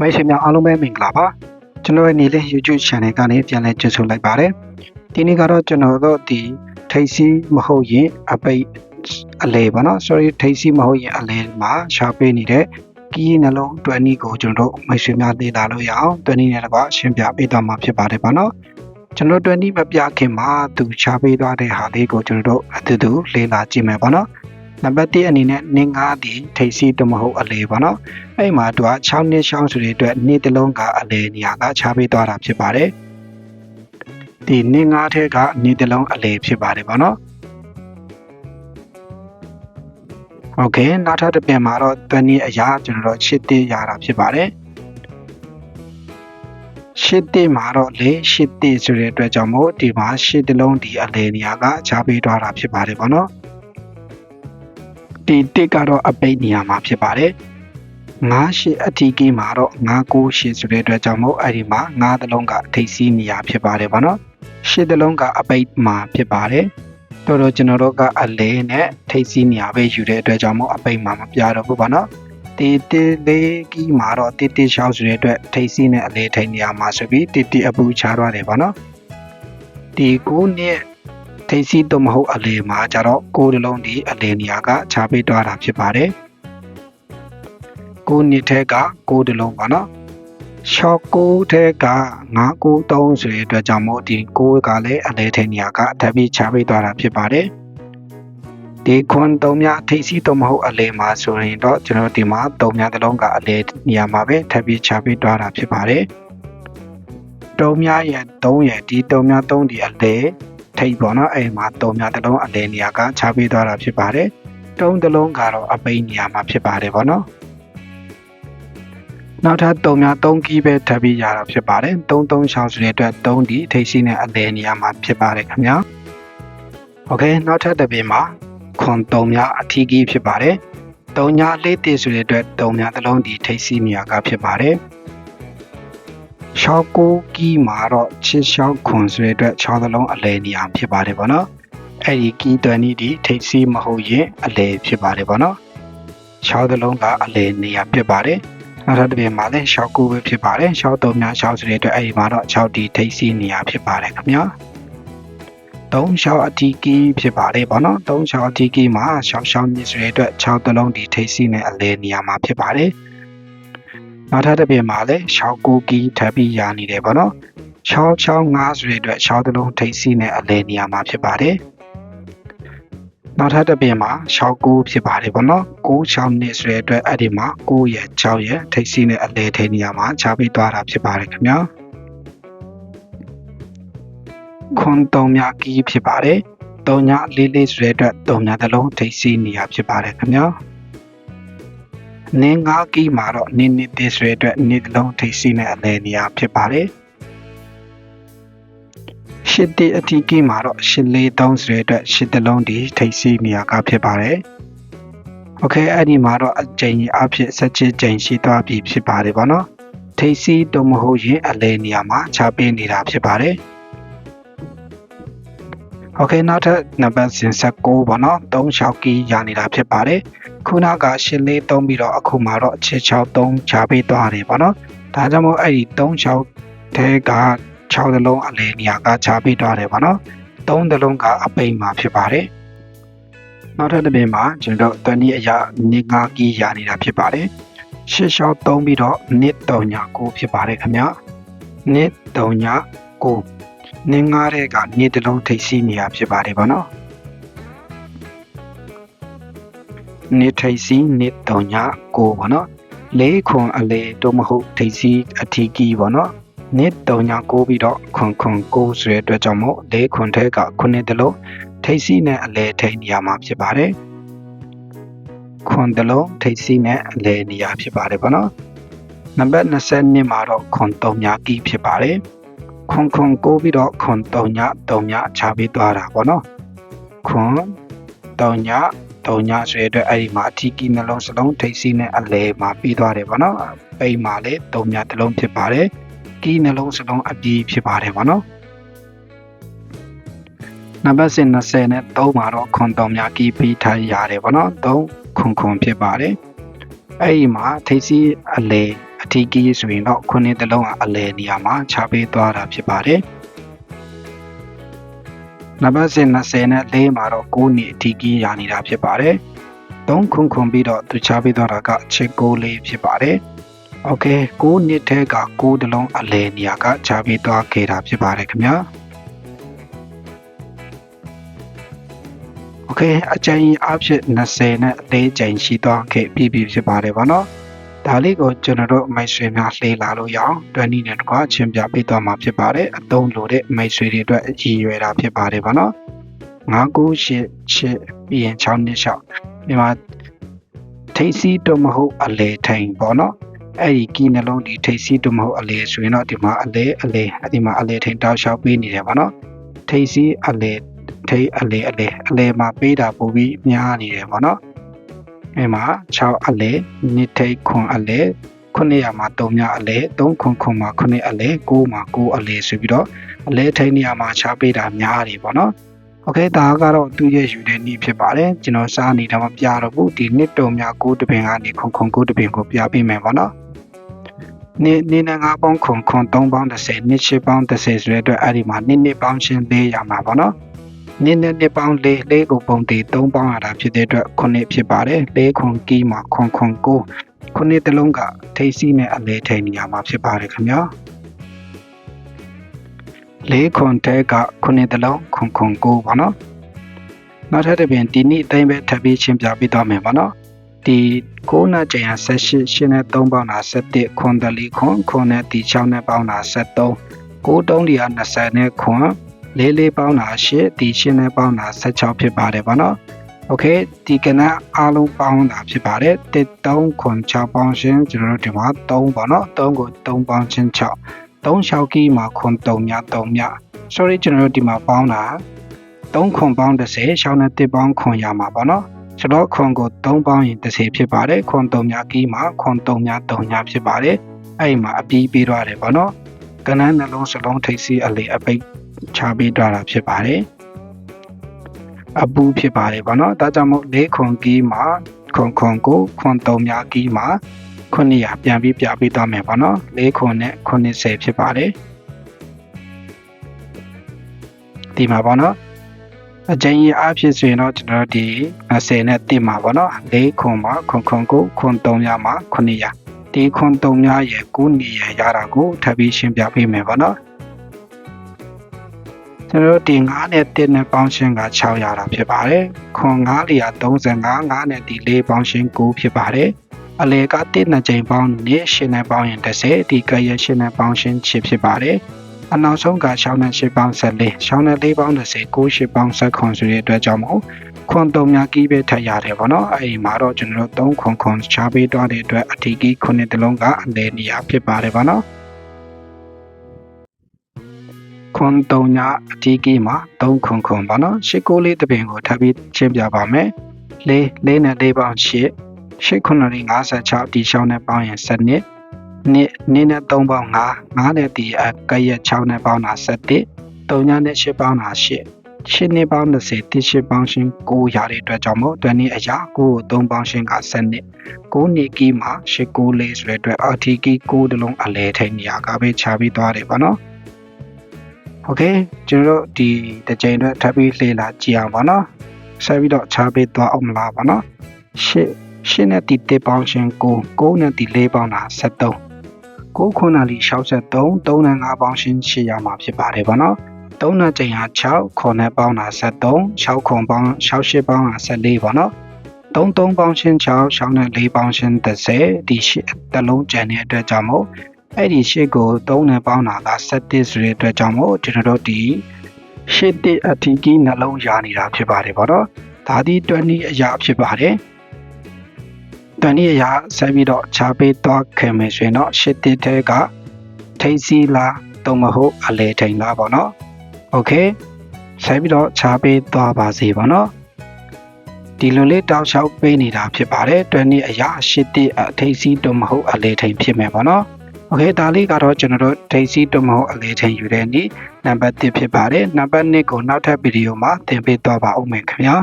မိတ်ဆွေများအားလုံးပဲမင်္ဂလာပါကျွန်တော်ရဲ့နေ့လေး YouTube channel ကနေပြန်လည်ကြိုဆိုလိုက်ပါတယ်ဒီနေ့ကတော့ကျွန်တော်တို့ဒီထိတ်စီးမဟုတ်ရင်အပိတ်အလဲပါနော် sorry ထိတ်စီးမဟုတ်ရင်အလဲမှာရှာပေးနေတဲ့ကီးနှလုံးတွယ်နီကိုကျွန်တော်တို့မိတ်ဆွေများသိလာလို့ရအောင်တွယ်နီနဲ့တကွရှင်းပြပေးသွားမှာဖြစ်ပါတယ်ပါနော်ကျွန်တော်တွယ်နီမပြခင်မှာသူရှာပေးသွားတဲ့ဟာလေးကိုကျွန်တော်တို့အတူတူလေ့လာကြည့်မယ်ပါနော် နံပါတ်1အနေနဲ့နင်းကားဒီထိတ်စီးတမဟုတ်အလဲပါနော် အဲ့မှာသူက6နှစ်ရှောင်းဆိုတဲ့အတွက်နေ့တစ်လုံးကအလဲနေရာကခြားပေးသွားတာဖြစ်ပါတယ်ဒီနေ့ငါးထက်ကနေ့တစ်လုံးအလဲဖြစ်ပါတယ်ဗောနော်โอเคနောက်ထပ်တစ်ပြန်မှာတော့တနည်းအရာကျွန်တော်တို့ရှစ်တိရတာဖြစ်ပါတယ်ရှစ်တိမှာတော့လေရှစ်တိဆိုတဲ့အတွက်ကြောင့်မို့ဒီမှာရှစ်တလုံးဒီအလဲနေရာကခြားပေးသွားတာဖြစ်ပါတယ်ဗောနော် ဒီတစ်ကတော့အပိတ်နေရာမှာဖြစ်ပါတယ်9ရှစ်အထီးကြီးမှာတော့9 9ရှစ်ဆိုတဲ့အတွက်ကြောင့်မို့အဲ့ဒီမှာ9သလုံးကအထိပ်စီးနေရာဖြစ်ပါတယ်ဗောနော်ရှစ်သလုံးကအပိတ်မှာဖြစ်ပါတယ်တော်တော်ကျွန်တော်တို့ကအလဲနဲ့ထိပ်စီးနေရာပဲယူတဲ့အတွက်ကြောင့်မို့အပိတ်မှာမပြတော့ဘူးဗောနော်တီတီလေးကြီးမှာတော့တီတီရှောက်ဆိုတဲ့အတွက်ထိပ်စီးနဲ့အလဲထိပ်နေရာမှာဆိုပြီးတီတီအပူချသွားတယ်ဗောနော်ဒီကိုနဲ့ ထိပ်စီးတော့မဟုတ်အလဲမှာကျတော့ကိုယ်တလုံးဒီအလဲနေရာကခြားပေးသွားတာဖြစ်ပါတယ်ကိုနှစ်ထက်ကကိုတလုံးပါနော်ရှော့ကိုထက်က9ကို3ဆိုတဲ့အတွက်ကြောင့်မို့ဒီကိုကလည်းအလဲထဲနေရာကထပ်ပြီးချပေးသွားတာဖြစ်ပါတယ်ဒီခွန်3မြထိပ်စီးတော့မဟုတ်အလဲမှာဆိုရင်တော့ကျွန်တော်ဒီမှာ3မြတလုံးကအလဲနေရာမှာပဲထပ်ပြီးချပေးသွားတာဖြစ်ပါတယ်3မြရဲ့3ရဲ့ဒီ3မြ3ဒီအလဲ ထိပ်ပေါ့နော်အဲ့မှာ3မြတလုံးအလဲနေရာကချပေးသွားတာဖြစ်ပါတယ်တုံးတလုံးကတော့အပိန်နေရာမှာဖြစ်ပါတယ်ဗောနော်နောက်ထပ်3များ3ကီးပဲထပ်ပြီးရတာဖြစ်ပါတယ်336ဆိုတဲ့အတွက်3ဒီထိပ်စီးနဲ့အလဲနေရာမှာဖြစ်ပါတယ်ခင်ဗျာโอเคနောက်ထပ်တစ်ပင်မှာခွန်3များအထီးကီးဖြစ်ပါတယ်3ညာလေးတည်ဆိုတဲ့အတွက်3များတစ်လုံးဒီထိပ်စီးနေရာကဖြစ်ပါတယ် ရှောက်ကိုကီးမှာတော့ချစ်ရှောက်ခွန်ဆိုတဲ့အတွက်6သလုံးအလဲနေရာဖြစ်ပါတယ်ဗောနော်အဲ့ဒီကီးတွန်ဤဒီထိပ်စီးမဟုတ်ရင်အလဲဖြစ်ပါတယ်ဗောနော်6သလုံးကအလဲနေရာဖြစ်ပါတယ်နောက်ထပ်တစ်ပြင်မှာလည်းရှောက်ကူပဲဖြစ်ပါတယ်ရှောက်တုံများရှောက်ဆိုတဲ့အတွက်အဲ့ဒီမှာတော့6ဒီထိပ်စီးနေရာဖြစ်ပါတယ်ခင်ဗျာ3ရှောက်အတီကီဖြစ်ပါတယ်ဗောနော်3ရှောက်အတီကီမှာရှောက်ရှောက်မြစ်ဆိုတဲ့အတွက်6တလုံးဒီထိပ်စီးနဲ့အလဲနေရာမှာဖြစ်ပါတယ် နောက်ထပ်တစ်ပြင်မှာလည်းရှောက်ကူကီထပ်ပြီးရာနေတယ်ဗောနော်665ဆိုတဲ့အတွက်6တလုံးထိပ်စီးနဲ့အလဲနေရာမှာဖြစ်ပါတယ်နောက်ထပ်တစ်ပြင်မှာ6ကူဖြစ်ပါတယ်ဗောနော်6 6နှစ်ဆိုတဲ့အတွက်အဲ့ဒီမှာ9ရဲ့6ရဲ့ထိပ်စီးနဲ့အလဲထိနေရာမှာခြားပြီးသွားတာဖြစ်ပါတယ်ခင်ဗျာခွန်3မြကီးဖြစ်ပါတယ်3ညလေးလေးဆိုတဲ့အတွက်3ညတစ်လုံးထိပ်စီးနေရာဖြစ်ပါတယ်ခင်ဗျာ နင်း9ကီးမှာတော့နင်းနစ်သေးဆိုတဲ့အတွက်နင်းတစ်လုံးထိပ်စီးနဲ့အလဲနေရာဖြစ်ပါတယ်ရှစ်တိအထီးကီးမှာတော့ရှစ်လေး3ဆိုတဲ့အတွက်ရှစ်တလုံးဒီထိပ်စီးနေရာကဖြစ်ပါတယ်။ Okay အဲ့ဒီမှာတော့အကျဉ်းကြီးအဖြစ်ဆက်ချစ်ကျဉ်ရှိသွားပြီဖြစ်ပါတယ်ဗောနော်။ထိပ်စီးတော့မဟုတ်ရင်အလဲနေရာမှာခြားပေးနေတာဖြစ်ပါတယ်။ Okay နောက်ထပ်နံပါတ်16ဗောနော်။36ကီးရနေတာဖြစ်ပါတယ်။ခုနကရှစ်လေး3ပြီးတော့အခုမှတော့ချစ်63ခြားပေးသွားတယ်ဗောနော်။ဒါကြောင့်မို့အဲ့ဒီ36ထဲက6သလုံးအလဲနေရာကခြားပေးထားတယ်ပါနော်3သလုံးကအပိန်မှာဖြစ်ပါတယ်နောက်ထပ်တစ်ပင်မှာကျွန်တော်တို့တနည်းအရာနေငါကီးရနေတာဖြစ်ပါတယ်ရှစ်လျှောက်3ပြီးတော့နှစ်3ည9ဖြစ်ပါတယ်ခင်ဗျနှစ်3ည9 နေငါတဲ့ကနှစ်တလုံးထိပ်စီးနေရဖြစ်ပါတယ်ဗောနော်နှစ်ထိပ်စီးနှစ်3ည9ဗောနော်လေးခွန်အလေတို့မဟုတ်ထိပ်စီးအထီးကီးဗောနော်နှစ်3ည9ပြီးတော့ခွန်ခွန်9ဆိုတဲ့အတွက်ကြောင့်မို့၄ခွန်ထဲကခုနှစ်တလုံးထိပ်စီးနဲ့အလဲထိပ်နေရာမှာဖြစ်ပါတယ်ခွန်တလုံးထိပ်စီးနဲ့အလဲနေရာဖြစ်ပါတယ်ပေါ့နော်နံပါတ်22မှာတော့ခွန်3ညကီးဖြစ်ပါတယ် ခွန်ခွန်9ပြီးတော့ခွန်3ည3ညချပေးသွားတာပေါ့နော်ခွန်3ည3ညဆိုတဲ့အတွက်အဲ့ဒီမှာအထီးကီးနှလုံးစလုံးထိပ်စီးနဲ့အလဲမှာပြီးသွားတယ်ပေါ့နော်ပိတ်မှာလေ3ညတလုံးဖြစ်ပါတယ်ကီးနှလုံးစလုံးအပြည့်ဖြစ်ပါတယ်ဗောနော်နံပါတ်20နဲ့3မှာတော့ခွန်တော်များကီးပြီးထားရတယ်ဗောနော်3ခွန်ခွန်ဖြစ်ပါတယ်အဲ့ဒီမှာထိပ်စီးအလေ အ ထီးကြီးဆိုရင်တော့ခုနှစ်တလုံးကအလဲနေရာမှာခြားပေးသွားတာဖြစ်ပါတယ်နံပါတ်စဉ်20နဲ့4မှာတော့9နှစ်အထီးကြီးရာနေတာဖြစ်ပါတယ်3ခုခုပြီးတော့သူခြားပေးသွားတာကချစ်ကိုလေးဖြစ်ပါတယ်โอเค9နှစ်ထဲက9တလုံးအလဲနေရာကခြားပေးသွားခဲ့တာဖြစ်ပါတယ်ခင်ဗျာโอเคအကြိမ်အဖြစ်20နဲ့အသေးချိန်ရှိသွားခဲ့ပြီပြီဖြစ်ပါတယ်ဗောနော် ဒါလေးကိုကျွန်တော်တို့မိတ်ဆွေများလှေလာလို့ရအောင်20နဲ့တကွာချင်းပြပေးသွားမှာဖြစ်ပါတယ်အသုံးလိုတဲ့မိတ်ဆွေတွေအတွက်အရည်ရွယ်တာဖြစ်ပါတယ်ဗောနော်998ချစ်ပြီးရင်6နှစ်6ဒီမှာထိတ်စီးတော့မဟုတ်အလေထိန်ပေါ့နော်အဲ့ဒီကီနှလုံးဒီထိတ်စီးတော့မဟုတ်အလေဆိုရင်တော့ဒီမှာအလေအလေအဲ့ဒီမှာအလေထိန်တောက်လျှောက်ပေးနေတယ်ပေါ့နော်ထိတ်စီးအလေထိတ်အလေအလေအလေမှာပေးတာပို့ပြီးများနေတယ်ပေါ့နော် အဲ့မှာ6အလေနှစ်ထိတ်ခွန်အလေ900မှာ3ညအလဲ3ခွန်ခွန်မှာ9အလဲ9မှာ9အလဲဆိုပြီးတော့အလဲထိန်နေရာမှာချပေးတာများတယ်ပေါ့နော်โอเคဒါကတော့သူရဲ့ယူတဲ့နည်းဖြစ်ပါတယ်ကျွန်တော်စားနေတာမပြတော့ဘူးဒီနှစ်တုံများ9တပင်ကနေခွန်ခွန်9တပင်ကိုပြပေးမယ်ပေါ့နော်နေနေနဲ့5ပေါင်းခွန်ခွန်3ပေါင်း30နှစ်8ပေါင်း30ဆိုတဲ့အတွက်အဲ့ဒီမှာနှစ်နှစ်ပေါင်းချင်း4ရမှာပေါ့နော် နှစ်နဲ့နှစ်ပေါင်း4 4ကိုပုံတည်3ပေါင်းရတာဖြစ်တဲ့အတွက်9ဖြစ်ပါတယ်4ခွန်ကီးမှာခွန်ခွန်9ခုနှစ်တလုံးကထိတ်စီးနဲ့အလဲထိန်နေရမှာဖြစ်ပါတယ်ခင်ဗျာလေးခွန်တဲကခုနှစ်တလုံးခွန်ခွန်ကိုပေါ့နော်နောက်ထပ်တစ်ပြင်ဒီနေ့အတိုင်းပဲထပ်ပြီးချင်းပြပေးသွားမယ်ပေါ့နော်ဒီ9နာကျန်78ရှင်းနဲ့3ပေါင်းတာ17ခွန်တလီခွန်ခွန်နဲ့ဒီ6နဲ့ပေါင်းတာ73 9တုံးလီက20နဲ့ခွန် လေးလေးပေါင်းတာ8ဒီရှင်းနဲ့ပေါင်းတာ16ဖြစ်ပါတယ်ပေါ့နော်โอเคဒီကနအားလုံးပေါင်းတာဖြစ်ပါတယ်1 3ခွန်6ပေါင်းရှင်းကျွန်တော်တို့ဒီမှာ3ပေါ့နော်3ကို3ပေါင်းချင်း6 3လျှောက်ကီးမှာခွန်3ည3ည sorry ကျွန်တော်တို့ဒီမှာပေါင်းတာ3ခွန်ပေါင်း30ရှောင်းနဲ့1ပေါင်းခွန်ရမှာပေါ့နော်ကျွန်တော်ခွန်ကို3ပေါင်းရင်30ဖြစ်ပါတယ်ခွန်3ညကီးမှာခွန်3ည3ညဖြစ်ပါတယ်အဲ့ဒီမှာအပြီးပြီးသွားတယ်ပေါ့နော်ကနန်းနှလုံးစလုံးထိပ်စီးအလေအပိတ် ချပေးသွားတာဖြစ်ပါတယ်အပူဖြစ်ပါတယ်ပေါ့နော်ဒါကြောင့်မို့၄ခွန်ကီးမှာခွန်ခွန်ကိုခွန်3ညကီးမှာ900ပြန်ပြီးပြပေးသွားမယ်ပေါ့နော်၄ခွန်နဲ့90ဖြစ်ပါတယ်ဒီမှာပေါ့နော်အကျဉ်းရအဖြစ်ဆိုရင်တော့ကျွန်တော်ဒီ20နဲ့တင်မှာပေါ့နော်၄ခွန်မှာခွန်ခွန်ကိုခွန်300မှာ900ဒီခွန်300ရဲ့9နေရရတာကိုထပ်ပြီးရှင်းပြပေးမယ်ပေါ့နော် ကျွန်တော်ဒီ9နဲ့1နဲ့ပေါင်းရှင်းက6ရတာဖြစ်ပါတယ်ခွန်9လီယာ35 9နဲ့ဒီ4ပေါင်းရှင်း9ဖြစ်ပါတယ်အလဲက1နှစ်ကြိမ်ပေါင်းနဲ့ရှင်းနဲ့ပေါင်းရင်30ဒီကရရှင်းနဲ့ပေါင်းရှင်းချစ်ဖြစ်ပါတယ်အနောက်ဆုံးက6နဲ့8ပေါင်း14 6နဲ့4ပေါင်း30 9 8ပေါင်း7ခွန်ဆိုတဲ့အတွက်ကြောင့်မို့ခွန်3များကီးပဲထပ်ရတယ်ဗောနော်အဲ့ဒီမှာတော့ကျွန်တော်တို့3ခွန်ခွန်ချပေးသွားတဲ့အတွက်အထီးကီးခုနှစ်တလုံးကအလဲနေရဖြစ်ပါတယ်ဗောနော် ခွန်3ညအထီးကီးမှာ3ခွန်ခွန်ဗောနော်ရှစ်ကိုလေးတပင်ကိုထပ်ပြီးရှင်းပြပါမယ်၄၄နဲ့၄ပေါင်း8 8ခုနှစ်56ဒီရှောင်းနဲ့ပေါင်းရင်7နှစ်နှစ်နှစ်နဲ့3ပေါင်း5 5နဲ့ဒီအကရက်6နဲ့ပေါင်းတာ7 3ညနဲ့8ပေါင်းတာ8 8နှစ်ပေါင်း30တိ8ပေါင်းရှင်း9ရတဲ့အတွက်ကြောင့်မို့တွန်းနှစ်အရာ9ကို3ပေါင်းရှင်းက7နှစ်9နှစ်ကီးမှာ8 9လေးဆိုတဲ့အတွက်အထီကီး9တလုံးအလဲထိန်နေရာကပဲခြားပြီးသွားတယ်ပေါ့နော် โอเคကျွန်တော်တို့ဒီတစ်ချိန်အတွက်ထပ်ပြီးလှည့်လာကြည့်အောင်ပေါ့နော်ဆက်ပြီးတော့ခြားပေးသွားအောင်မလားပေါ့နော်8ရှင်းနဲ့ဒီတစ်ပေါင်းရှင်း9 9နဲ့ဒီ4ပေါင်းတာ73 9ခုနာလီ63 3နဲ့5ပေါင်းရှင်း8ရမှာဖြစ်ပါတယ်ဗောနော်3နဲ့ချိန်ဟာ6ခုနဲ့ပေါင်းတာ73 6ခုပေါင်း68ပေါင်းတာ14ဗောနော်3 3ပေါင်းရှင်း6 6နဲ့4ပေါင်းရှင်း30ဒီရှစ်တလုံးကျန်တဲ့အတွက်ကြောင့်မို့ အဲ့ဒီရှစ်ကို3နဲ့ပေါင်းတာက7ဆိုတဲ့အတွက်ကြောင့်မို့ကျွန်တော်တို့ဒီရှစ်တစ်အထီးကြီးနှလုံးရာနေတာဖြစ်ပါတယ်ဗောနော်ဒါဒီ20အရာဖြစ်ပါတယ်တန်ဒီရဆက်ပြီးတော့ခြားပေးသွားခင်မယ်ဆိုရင်တော့ရှစ်တစ်ထဲကထိတ်စီလာတုံမဟုတ်အလေထိန်လာပေါ့နော်โอเคဆက်ပြီးတော့ခြားပေးသွားပါစေပေါ့နော်ဒီလိုလေးတောက်လျှောက်ပေးနေတာဖြစ်ပါတယ်တွန်းဒီအရာရှစ်တစ်အထိတ်စီတုံမဟုတ်အလေထိန်ဖြစ်မယ်ပေါ့နော် โอเคဒါလေးကတော့ကျွန်တော်တို့ထိတ်စီတုံမဟုတ်အလေထိန်ယူတဲ့နေ့နံပါတ်1ဖြစ်ပါတယ်နံပါတ်2ကိုနောက်ထပ်ဗီဒီယိုမှာသင်ပေးသွားပါဦးမယ်ခင်ဗျာ